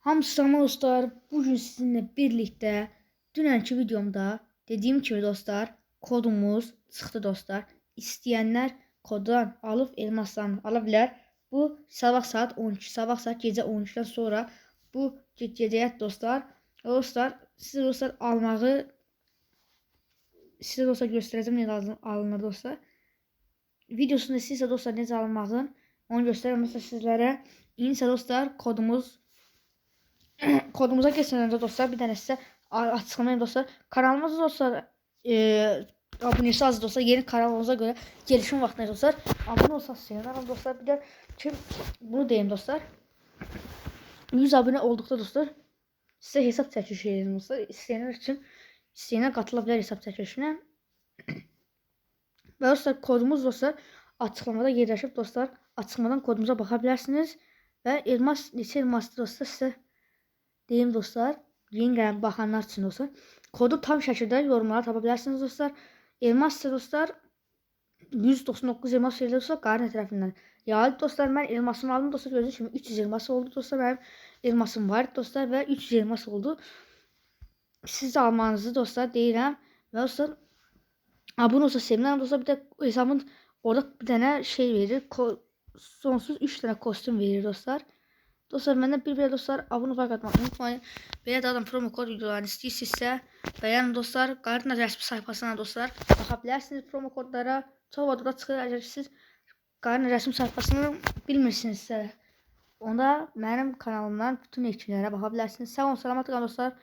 Hamısı salam dostlar. Bugün sizinle birlikte dünənki videomda dediğim gibi dostlar kodumuz çıxdı dostlar. İstəyənlər koddan alıb elmaslarını ala bilər. Bu sabah saat 12, sabah saat gecə 12-dən sonra bu ge- gecəyət dostlar. Dostlar, siz dostlar almağı size dostlar göstereceğim necə alın- alınır dostlar. Videosunda sizə dostlar necə alınmağın onu göstərəm sizlərə. İndi dostlar kodumuz kodumuza önce dostlar bir tane size a- açıklamayayım dostlar. Kanalımız dostlar e, abonesi az dostlar yeni kanalımıza göre gelişim vaktinde dostlar. Abone olsanız sevinirim dostlar. Bir de kim bunu diyeyim dostlar. 100 abone oldukta dostlar size hesap çəkilişi edelim dostlar. İsteyenler için isteyene katılabilir hesap çəkilişine. Ve dostlar kodumuz dostlar açıklamada yerleşip dostlar açıklamadan kodumuza bakabilirsiniz. Ve elmas neçə elmasdır dostlar size Deyim dostlar, yeni gələn baxanlar üçün dostlar. Kodu tam şəkildə yorumlara tapa bilərsiniz dostlar. Elmas dostlar 199 elmas verildi dostlar Qarın tərəfindən. Yayıldı dostlar. Mən elmasımı aldım dostlar. Gördüyünüz kimi 300 elmas oldu dostlar. Mənim elmasım var dostlar və 300 elmas oldu. Siz almanızı dostlar deyirəm. Və dostlar abunə olsa sevinirəm dostlar. Bir də hesabın orada bir dənə şey verir. Sonsuz 3 dənə kostüm verir dostlar. Dostlar məndən bir belə dostlar abunə fark atmayı unutmayın. Belə də adam promo kod videolarını istəyirsinizsə, bəyənin dostlar. Qarina rəsmi sayfasına dostlar baxa bilərsiniz promo kodlara. Çox vaxt çıxır əgər siz Qarina rəsmi sayfasını bilmirsinizsə, onda mənim kanalımdan bütün etkinliklere baxa bilərsiniz. Sağ olun, salamat qalın dostlar.